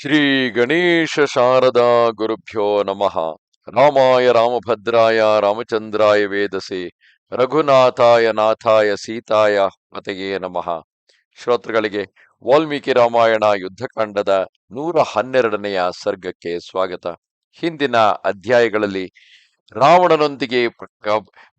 ಶ್ರೀ ಗಣೇಶ ಶಾರದಾ ಗುರುಭ್ಯೋ ನಮಃ. ರಾಮಾಯ ರಾಮಭದ್ರಾಯ ರಾಮಚಂದ್ರಾಯ ವೇದಸೆ. ರಘುನಾಥಾಯ ನಾಥಾಯ ಸೀತಾಯ ಪತೆಯೇ ನಮಃ. ಶ್ರೋತೃಗಳಿಗೆ ವಾಲ್ಮೀಕಿ ರಾಮಾಯಣ ಯುದ್ಧಕಾಂಡದ ನೂರ ಹನ್ನೆರಡನೆಯ ಸರ್ಗಕ್ಕೆ ಸ್ವಾಗತ. ಹಿಂದಿನ ಅಧ್ಯಾಯಗಳಲ್ಲಿ ರಾವಣನೊಂದಿಗೆ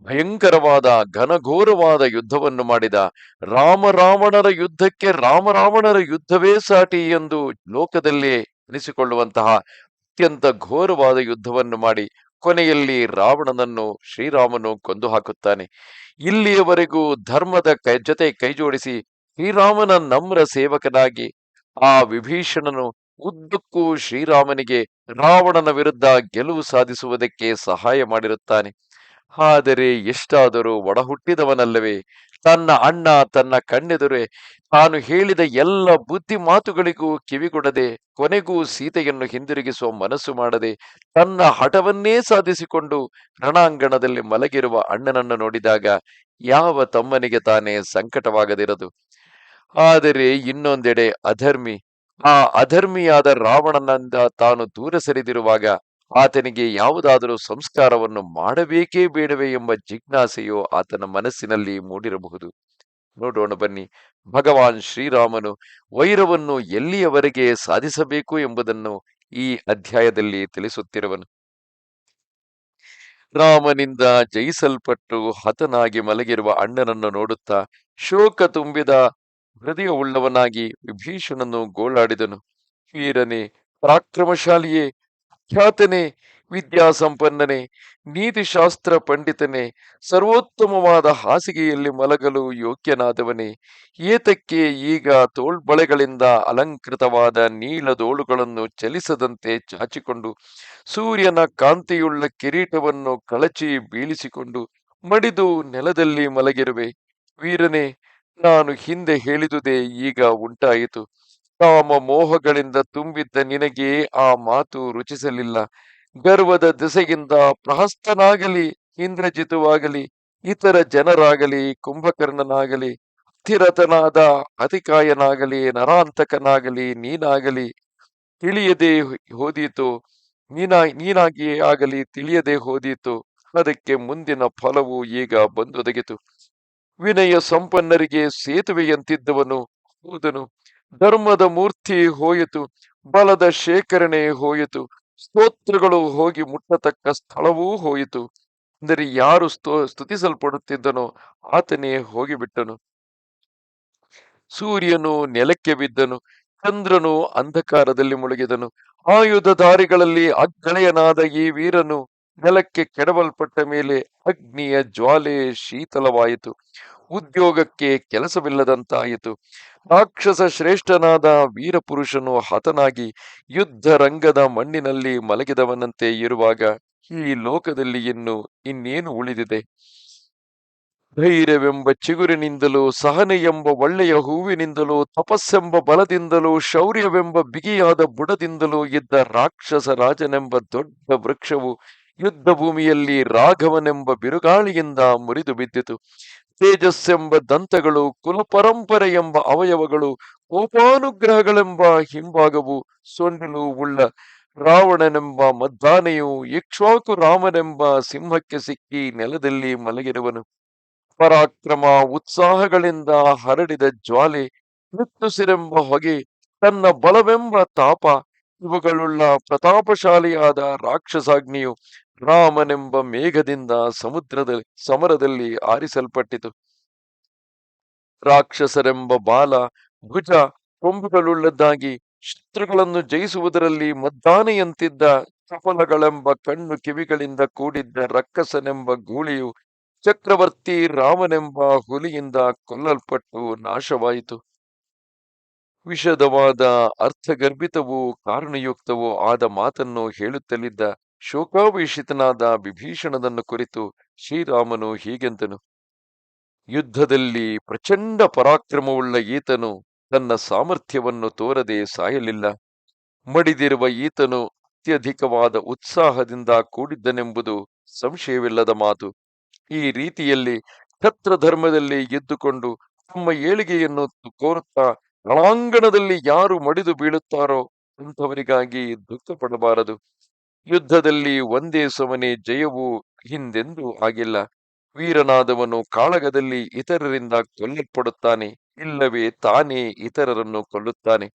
ಭಯಂಕರವಾದ, ಘನಘೋರವಾದ ಯುದ್ಧವನ್ನು ಮಾಡಿದ ರಾಮ ರಾವಣರ ಯುದ್ಧಕ್ಕೆ ರಾಮ ರಾವಣರ ಯುದ್ಧವೇ ಸಾಟಿ ಎಂದು ಲೋಕದಲ್ಲಿ ಎನಿಸಿಕೊಳ್ಳುವಂತಹ ಅತ್ಯಂತ ಘೋರವಾದ ಯುದ್ಧವನ್ನು ಮಾಡಿ ಕೊನೆಯಲ್ಲಿ ರಾವಣನನ್ನು ಶ್ರೀರಾಮನು ಕೊಂದು ಹಾಕುತ್ತಾನೆ. ಇಲ್ಲಿಯವರೆಗೂ ಧರ್ಮದ ಜೊತೆ ಕೈಜೋಡಿಸಿ ಶ್ರೀರಾಮನ ನಮ್ರ ಸೇವಕನಾಗಿ ಆ ವಿಭೀಷಣನು ಉದ್ದಕ್ಕೂ ಶ್ರೀರಾಮನಿಗೆ ರಾವಣನ ವಿರುದ್ಧ ಗೆಲುವು ಸಾಧಿಸುವುದಕ್ಕೆ ಸಹಾಯ ಮಾಡಿರುತ್ತಾನೆ. ಆದರೆ ಎಷ್ಟಾದರೂ ಒಡಹುಟ್ಟಿದವನಲ್ಲವೇ? ತನ್ನ ಅಣ್ಣ, ತನ್ನ ಕಣ್ಣೆದುರೆ, ತಾನು ಹೇಳಿದ ಎಲ್ಲ ಬುದ್ಧಿ ಮಾತುಗಳಿಗೂ ಕಿವಿಗೊಡದೆ, ಕೊನೆಗೂ ಸೀತೆಯನ್ನು ಹಿಂದಿರುಗಿಸುವ ಮನಸ್ಸು ಮಾಡದೆ, ತನ್ನ ಹಠವನ್ನೇ ಸಾಧಿಸಿಕೊಂಡು ರಣಾಂಗಣದಲ್ಲಿ ಮಲಗಿರುವ ಅಣ್ಣನನ್ನು ನೋಡಿದಾಗ ಯಾವ ತಮ್ಮನಿಗೆ ತಾನೇ ಸಂಕಟವಾಗದಿರದು. ಆದರೆ ಇನ್ನೊಂದೆಡೆ ಅಧರ್ಮಿ ಆ ಅಧರ್ಮಿಯಾದ ರಾವಣನಿಂದ ತಾನು ದೂರ ಸರಿದಿರುವಾಗ ಆತನಿಗೆ ಯಾವುದಾದರೂ ಸಂಸ್ಕಾರವನ್ನು ಮಾಡಬೇಕೇ ಬೇಡವೇ ಎಂಬ ಜಿಜ್ಞಾಸೆಯು ಆತನ ಮನಸ್ಸಿನಲ್ಲಿ ಮೂಡಿರಬಹುದು. ನೋಡೋಣ ಬನ್ನಿ, ಭಗವಾನ್ ಶ್ರೀರಾಮನು ವೈರವನ್ನು ಎಲ್ಲಿಯವರೆಗೆ ಸಾಧಿಸಬೇಕು ಎಂಬುದನ್ನು ಈ ಅಧ್ಯಾಯದಲ್ಲಿ ತಿಳಿಸುತ್ತಿರುವನು. ರಾಮನಿಂದ ಜಯಿಸಲ್ಪಟ್ಟು ಹತನಾಗಿ ಮಲಗಿರುವ ಅಣ್ಣನನ್ನು ನೋಡುತ್ತಾ ಶೋಕ ತುಂಬಿದ ಹೃದಯವುಳ್ಳವನಾಗಿ ವಿಭೀಷಣನು ಗೋಳಾಡಿದನು. ವೀರನೇ ಪರಾಕ್ರಮಶಾಲಿಯೇ, ಖ್ಯಾತನೇ, ವಿದ್ಯಾಸಂಪನ್ನನೇ, ನೀತಿಶಾಸ್ತ್ರ ಪಂಡಿತನೇ, ಸರ್ವೋತ್ತಮವಾದ ಹಾಸಿಗೆಯಲ್ಲಿ ಮಲಗಲು ಯೋಗ್ಯನಾದವನೇ, ಏತಕ್ಕೆ ಈಗ ತೋಳ್ಬಳೆಗಳಿಂದ ಅಲಂಕೃತವಾದ ನೀಲದೋಳುಗಳನ್ನು ಚಲಿಸದಂತೆ ಚಾಚಿಕೊಂಡು, ಸೂರ್ಯನ ಕಾಂತಿಯುಳ್ಳ ಕಿರೀಟವನ್ನು ಕಳಚಿ ಬೀಳಿಸಿಕೊಂಡು ಮಡಿದು ನೆಲದಲ್ಲಿ ಮಲಗಿರುವೆ. ವೀರನೇ ನಾನು ಹಿಂದೆ ಹೇಳಿದುದೇ ಈಗ ಉಂಟಾಯಿತು. ಕಾಮ ಮೋಹಗಳಿಂದ ತುಂಬಿದ್ದ ನಿನಗೆ ಆ ಮಾತು ರುಚಿಸಲಿಲ್ಲ. ಗರ್ವದ ದೆಸೆಯಿಂದ ಪ್ರಹಸ್ತನಾಗಲಿ, ಇಂದ್ರಜಿತುವಾಗಲಿ, ಇತರ ಜನರಾಗಲಿ, ಕುಂಭಕರ್ಣನಾಗಲಿ, ಅತಿರಥನಾದ ಅತಿಕಾಯನಾಗಲಿ, ನರಾಂತಕನಾಗಲಿ, ನೀನಾಗಲಿ, ತಿಳಿಯದೆ ಹೋದೀತು. ನೀನಾ, ನೀನಾಗಿಯೇ ಆಗಲಿ, ತಿಳಿಯದೆ ಹೋದೀತು. ಅದಕ್ಕೆ ಮುಂದಿನ ಫಲವು ಈಗ ಬಂದೊದಗಿತು. ವಿನಯ ಸಂಪನ್ನರಿಗೆ ಸೇತುವೆಯಂತಿದ್ದವನು ಹೋದನು. ಧರ್ಮದ ಮೂರ್ತಿ ಹೋಯಿತು, ಬಲದ ಶೇಖರಣೆ ಹೋಯಿತು, ಸ್ತೋತ್ರಗಳು ಹೋಗಿ ಮುಟ್ಟತಕ್ಕ ಸ್ಥಳವೂ ಹೋಯಿತು. ಅಂದರೆ ಯಾರು ಸ್ತೋ, ಸ್ತುತಿಸಲ್ಪಡುತ್ತಿದ್ದನೋ ಆತನೇ ಹೋಗಿಬಿಟ್ಟನು. ಸೂರ್ಯನು ನೆಲಕ್ಕೆ ಬಿದ್ದನು, ಚಂದ್ರನು ಅಂಧಕಾರದಲ್ಲಿ ಮುಳುಗಿದನು. ಆಯುಧಧಾರಿಗಳಲ್ಲಿ ಅಗ್ಗಳೆಯನಾದ ಈ ವೀರನು ನೆಲಕ್ಕೆ ಕೆಡವಲ್ಪಟ್ಟ ಮೇಲೆ ಅಗ್ನಿಯ ಜ್ವಾಲೆ ಶೀತಲವಾಯಿತು. ಉದ್ಯೋಗಕ್ಕೆ ಕೆಲಸವಿಲ್ಲದಂತಾಯಿತು. ರಾಕ್ಷಸ ಶ್ರೇಷ್ಠನಾದ ವೀರಪುರುಷನು ಹತನಾಗಿ ಯುದ್ಧ ರಂಗದ ಮಣ್ಣಿನಲ್ಲಿ ಮಲಗಿದವನಂತೆ ಇರುವಾಗ ಈ ಲೋಕದಲ್ಲಿ ಇನ್ನು ಇನ್ನೇನು ಉಳಿದಿದೆ? ಧೈರ್ಯವೆಂಬ ಚಿಗುರಿನಿಂದಲೂ ಸಹನೆ ಎಂಬ ಒಳ್ಳೆಯ ಹೂವಿನಿಂದಲೂ, ತಪಸ್ಸೆಂಬ ಬಲದಿಂದಲೂ, ಶೌರ್ಯವೆಂಬ ಬಿಗಿಯಾದ ಬುಡದಿಂದಲೂ ಇದ್ದ ರಾಕ್ಷಸ ರಾಜನೆಂಬ ದೊಡ್ಡ ವೃಕ್ಷವು ಯುದ್ಧ ಭೂಮಿಯಲ್ಲಿ ರಾಘವನೆಂಬ ಬಿರುಗಾಳಿಯಿಂದ ಮುರಿದು ಬಿದ್ದಿತು. ತೇಜಸ್ಸೆಂಬ ದಂತಗಳು, ಕುಲಪರಂಪರೆ ಎಂಬ ಅವಯವಗಳು, ಕೋಪಾನುಗ್ರಹಗಳೆಂಬ ಹಿಂಭಾಗವು ಸೊಂಡಿಲು ಉಳ್ಳ ರಾವಣನೆಂಬ ಮದ್ದಾನೆಯು ಇಕ್ಷ್ವಾಕು ರಾಮನೆಂಬ ಸಿಂಹಕ್ಕೆ ಸಿಕ್ಕಿ ನೆಲದಲ್ಲಿ ಮಲಗಿರುವನು. ಪರಾಕ್ರಮ, ಉತ್ಸಾಹಗಳಿಂದ ಹರಡಿದ ಜ್ವಾಲೆ, ಮೃತ್ಯುಸಿರೆಂಬ ಹೊಗೆ, ತನ್ನ ಬಲವೆಂಬ ತಾಪ, ಇವುಗಳುಳ್ಳ ಪ್ರತಾಪಶಾಲಿಯಾದ ರಾಕ್ಷಸಾಗ್ನಿಯು ರಾಮನೆಂಬ ಮೇಘದಿಂದ ಸಮುದ್ರದಲ್ಲಿ, ಸಮರದಲ್ಲಿ ಆರಿಸಲ್ಪಟ್ಟಿತು. ರಾಕ್ಷಸರೆಂಬ ಬಾಲ ಭುಜ ಕೊಂಬುಗಳುಳ್ಳದ್ದಾಗಿ ಶತ್ರುಗಳನ್ನು ಜಯಿಸುವುದರಲ್ಲಿ ಮದ್ದಾನೆಯಂತಿದ್ದ ಚಪಲಗಳೆಂಬ ಕಣ್ಣು ಕಿವಿಗಳಿಂದ ಕೂಡಿದ್ದ ರಕ್ಕಸನೆಂಬ ಗೂಳಿಯು ಚಕ್ರವರ್ತಿ ರಾಮನೆಂಬ ಹುಲಿಯಿಂದ ಕೊಲ್ಲಲ್ಪಟ್ಟು ನಾಶವಾಯಿತು. ವಿಷದವಾದ ಅರ್ಥಗರ್ಭಿತವೂ ಕಾರಣಯುಕ್ತವೂ ಆದ ಮಾತನ್ನು ಹೇಳುತ್ತಲಿದ್ದ ಶೋಕಾವೇಶಿತನಾದ ವಿಭೀಷಣನನ್ನು ಕುರಿತು ಶ್ರೀರಾಮನು ಹೀಗೆಂದನು. ಯುದ್ಧದಲ್ಲಿ ಪ್ರಚಂಡ ಪರಾಕ್ರಮವುಳ್ಳ ಈತನು ತನ್ನ ಸಾಮರ್ಥ್ಯವನ್ನು ತೋರದೆ ಸಾಯಲಿಲ್ಲ. ಮಡಿದಿರುವ ಈತನು ಅತ್ಯಧಿಕವಾದ ಉತ್ಸಾಹದಿಂದ ಕೂಡಿದ್ದನೆಂಬುದು ಸಂಶಯವಿಲ್ಲದ ಮಾತು. ಈ ರೀತಿಯಲ್ಲಿ ಕ್ಷತ್ರ ಧರ್ಮದಲ್ಲಿ ಎದ್ದುಕೊಂಡು ತಮ್ಮ ಏಳಿಗೆಯನ್ನು ಕೋರುತ್ತಾ ರಣಾಂಗಣದಲ್ಲಿ ಯಾರು ಮಡಿದು ಬೀಳುತ್ತಾರೋ ಅಂಥವರಿಗಾಗಿ ದುಃಖ ಪಡಬಾರದು ಯುದ್ಧದಲ್ಲಿ ಒಂದೇ ಸಮನೆ ಜಯವು ಹಿಂದೆಂದೂ ಆಗಿಲ್ಲ. ವೀರನಾದವನು ಕಾಳಗದಲ್ಲಿ ಇತರರಿಂದ ಕೊಲ್ಲಲ್ಪಡುತ್ತಾನೆ, ಇಲ್ಲವೇ ತಾನೇ ಇತರರನ್ನು ಕೊಲ್ಲುತ್ತಾನೆ.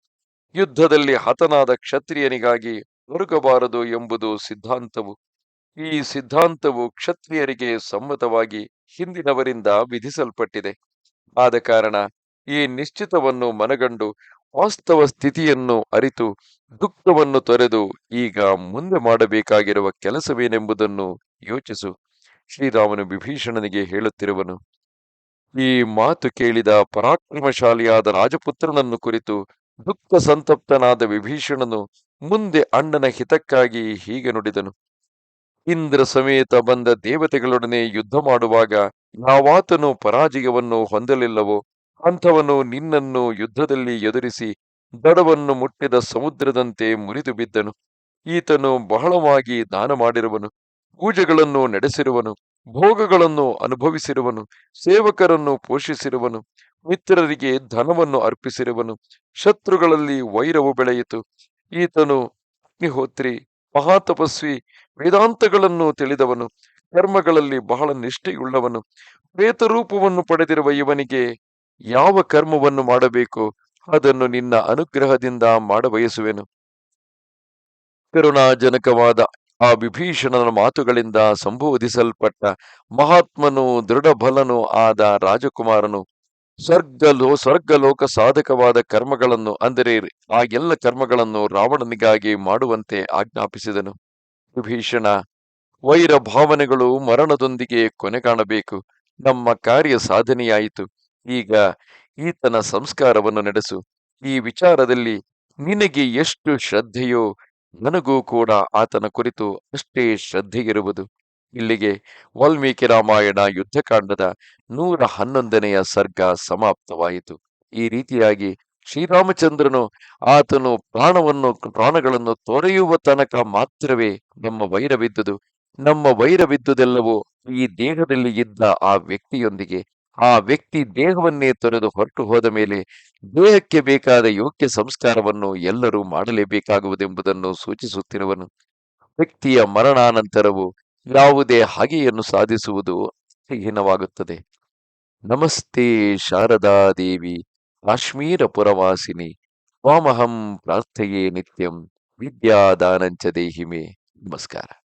ಯುದ್ಧದಲ್ಲಿ ಹತನಾದ ಕ್ಷತ್ರಿಯನಿಗಾಗಿ ಹೊರಗಬಾರದು ಎಂಬುದು ಸಿದ್ಧಾಂತವು. ಈ ಸಿದ್ಧಾಂತವು ಕ್ಷತ್ರಿಯರಿಗೆ ಸಮ್ಮತವಾಗಿ ಹಿಂದಿನವರಿಂದ ವಿಧಿಸಲ್ಪಟ್ಟಿದೆ. ಆದ ಕಾರಣ ಈ ನಿಶ್ಚಿತವನ್ನು ಮನಗಂಡು ವಾಸ್ತವ ಸ್ಥಿತಿಯನ್ನು ಅರಿತು ದುಃಖವನ್ನು ತೊರೆದು ಈಗ ಮುಂದೆ ಮಾಡಬೇಕಾಗಿರುವ ಕೆಲಸವೇನೆಂಬುದನ್ನು ಯೋಚಿಸು. ಶ್ರೀರಾಮನು ವಿಭೀಷಣನಿಗೆ ಹೇಳುತ್ತಿರುವನು, ಈ ಮಾತು ಕೇಳಿದ ಪರಾಕ್ರಮಶಾಲಿಯಾದ ರಾಜಪುತ್ರನನ್ನು ಕುರಿತು ದುಃಖ ಸಂತಪ್ತನಾದ ವಿಭೀಷಣನು ಮುಂದೆ ಅಣ್ಣನ ಹಿತಕ್ಕಾಗಿ ಹೀಗೆ ನುಡಿದನು, ಇಂದ್ರ ಸಮೇತ ಬಂದ ದೇವತೆಗಳೊಡನೆ ಯುದ್ಧ ಮಾಡುವಾಗ ಯಾವಾತನು ಪರಾಜಯವನ್ನು ಹೊಂದಲಿಲ್ಲವೋ? ಅಂಥವನು ನಿನ್ನನ್ನು ಯುದ್ಧದಲ್ಲಿ ಎದುರಿಸಿ ದಡವನ್ನು ಮುಟ್ಟಿದ ಸಮುದ್ರದಂತೆ ಮುರಿದು ಬಿದ್ದನು. ಈತನು ಬಹಳವಾಗಿ ದಾನ ಮಾಡಿರುವನು ಪೂಜೆಗಳನ್ನು ನಡೆಸಿರುವನು, ಭೋಗಗಳನ್ನು ಅನುಭವಿಸಿರುವನು, ಸೇವಕರನ್ನು ಪೋಷಿಸಿರುವನು, ಮಿತ್ರರಿಗೆ ಧನವನ್ನು ಅರ್ಪಿಸಿರುವನು, ಶತ್ರುಗಳಲ್ಲಿ ವೈರವು ಬೆಳೆಯಿತು. ಈತನು ಅಗ್ನಿಹೋತ್ರಿ, ಮಹಾತಪಸ್ವಿ, ವೇದಾಂತಗಳನ್ನು ತಿಳಿದವನು, ಕರ್ಮಗಳಲ್ಲಿ ಬಹಳ ನಿಷ್ಠೆಯುಳ್ಳವನು, ಪ್ರೇತರೂಪವನ್ನು ಪಡೆದಿರುವ ಇವನಿಗೆ ಯಾವ ಕರ್ಮವನ್ನು ಮಾಡಬೇಕು ಅದನ್ನು ನಿನ್ನ ಅನುಗ್ರಹದಿಂದ ಮಾಡಬಯಸುವೆನು. ಕರುಣಾಜನಕವಾದ ಆ ವಿಭೀಷಣನ ಮಾತುಗಳಿಂದ ಸಂಬೋಧಿಸಲ್ಪಟ್ಟ ಮಹಾತ್ಮನು, ದೃಢಬಲನು ಆದ ರಾಜಕುಮಾರನು ಸ್ವರ್ಗಲೋ, ಸ್ವರ್ಗಲೋಕ ಸಾಧಕವಾದ ಕರ್ಮಗಳನ್ನು, ಅಂದರೆ ಆ ಎಲ್ಲ ಕರ್ಮಗಳನ್ನು ರಾವಣನಿಗಾಗಿ ಮಾಡುವಂತೆ ಆಜ್ಞಾಪಿಸಿದನು. ವಿಭೀಷಣ, ವೈರ ಭಾವನೆಗಳು ಮರಣದೊಂದಿಗೆ ಕೊನೆ ಕಾಣಬೇಕು. ನಮ್ಮ ಕಾರ್ಯ ಸಾಧನೆಯಾಯಿತು. ಈಗ ಈತನ ಸಂಸ್ಕಾರವನ್ನು ನಡೆಸು. ಈ ವಿಚಾರದಲ್ಲಿ ನಿನಗೆ ಎಷ್ಟು ಶ್ರದ್ಧೆಯೋ ನನಗೂ ಕೂಡ ಆತನ ಕುರಿತು ಅಷ್ಟೇ ಶ್ರದ್ಧೆ ಇರುವುದು. ಇಲ್ಲಿಗೆ ವಾಲ್ಮೀಕಿ ರಾಮಾಯಣ ಯುದ್ಧಕಾಂಡದ ನೂರ ಹನ್ನೊಂದನೆಯ ಸರ್ಗ ಸಮಾಪ್ತವಾಯಿತು. ಈ ರೀತಿಯಾಗಿ ಶ್ರೀರಾಮಚಂದ್ರನು ಆತನು ಪ್ರಾಣವನ್ನು, ಪ್ರಾಣಗಳನ್ನು ತೊರೆಯುವ ತನಕ ಮಾತ್ರವೇ ನಮ್ಮ ವೈರವಿದ್ದುದು. ನಮ್ಮ ವೈರವಿದ್ದುದೆಲ್ಲವೂ ಈ ದೇಹದಲ್ಲಿ ಇದ್ದ ಆ ವ್ಯಕ್ತಿಯೊಂದಿಗೆ ಆ ವ್ಯಕ್ತಿ ದೇಹವನ್ನೇ ತೊರೆದು ಹೊರಟು ಹೋದ ಮೇಲೆ ದೇಹಕ್ಕೆ ಬೇಕಾದ ಯೋಗ್ಯ ಸಂಸ್ಕಾರವನ್ನು ಎಲ್ಲರೂ ಮಾಡಲೇಬೇಕಾಗುವುದೆಂಬುದನ್ನು ಸೂಚಿಸುತ್ತಿರುವನು. ವ್ಯಕ್ತಿಯ ಮರಣಾನಂತರವು ಯಾವುದೇ ಹಾಗೆಯನ್ನು ಸಾಧಿಸುವುದು ಅರ್ಥಹೀನವಾಗುತ್ತದೆ ನಮಸ್ತೆ ಶಾರದಾ ದೇವಿ, ಕಾಶ್ಮೀರ ಪುರವಾಸಿನಿ ಸ್ವಾಮಹಂ ಪ್ರಾರ್ಥೆಯೇ ನಿತ್ಯಂ, ವಿದ್ಯಾದಾನಂಚ ದೇಹಿಮೆ. ನಮಸ್ಕಾರ.